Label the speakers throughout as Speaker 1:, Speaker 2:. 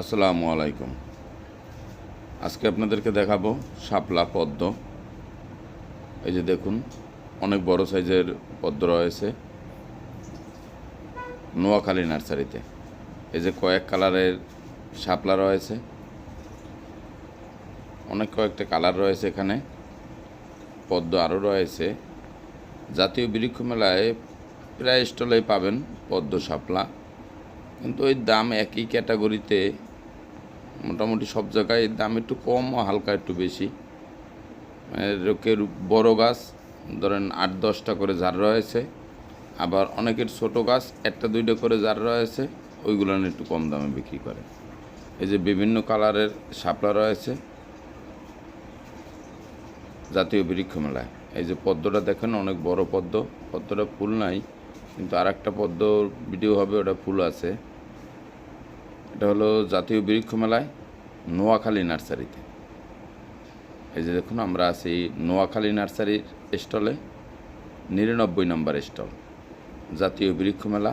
Speaker 1: আসসালামু আলাইকুম। আজকে আপনাদেরকে দেখাবো শাপলা পদ্ম। এই যে দেখুন, অনেক বড় সাইজের পদ্ম রয়েছে নোয়াখালী নার্সারিতে। এই যে কয়েক কালারের শাপলা রয়েছে, অনেক কয়েকটা কালার রয়েছে এখানে। পদ্ম আরও রয়েছে। জাতীয় বৃক্ষ মেলায় প্রায় স্টলেই পাবেন পদ্ম শাপলা। কিন্তু ওই দাম একই ক্যাটাগরিতে মোটামুটি সব জায়গায় দাম একটু কম হালকা একটু বেশি। মানে লোকের বড় গাছ, ধরেন আট, দশটা করে জার রয়েছে। আবার অনেকের ছোট গাছ, একটা, দুইটা করে জার রয়েছে, ওইগুলো একটু কম দামে বিক্রি করে। এই যে বিভিন্ন কালারের শাপলা রয়েছে। জাতীয় বৃক্ষ মেলায়। এই যে পদ্মটা দেখেন, অনেক বড় পদ্ম। পদ্মটা ফুল নাই, কিন্তু আর একটা পদ্ম ভিডিও হবে, ওটা ফুল আছে। এটা হলো জাতীয় বৃক্ষ মেলায় নোয়াখালী নার্সারিতে। এই যে দেখুন, আমরা আছি নোয়াখালী নার্সারির স্টলে, নিরানব্বই নম্বর স্টল। জাতীয় বৃক্ষ মেলা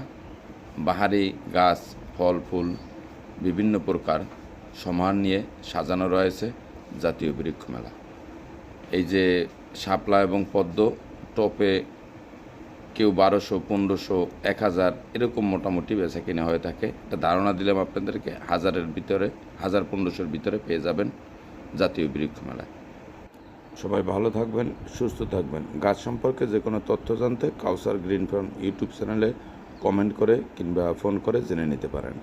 Speaker 1: বাহারি গাছ, ফল, ফুল, বিভিন্ন প্রকার সমাহার নিয়ে সাজানো রয়েছে জাতীয় বৃক্ষ মেলা এই যে শাপলা এবং পদ্ম টপে কেউ বারোশো, পনেরোশো, এক হাজার এরকম মোটামুটি বেচা কিনা হয়ে থাকে। একটা ধারণা দিলাম আপনাদেরকে, হাজারের ভিতরে, হাজার পনেরোশোর ভিতরে পেয়ে যাবেন জাতীয় বৃক্ষ মেলায়। সবাই ভালো থাকবেন, সুস্থ থাকবেন। গাছ সম্পর্কে যে কোনো তথ্য জানতে কাউসার গ্রিন ফার্ম ইউটিউব চ্যানেলে কমেন্ট করে কিংবা ফোন করে জেনে নিতে পারেন।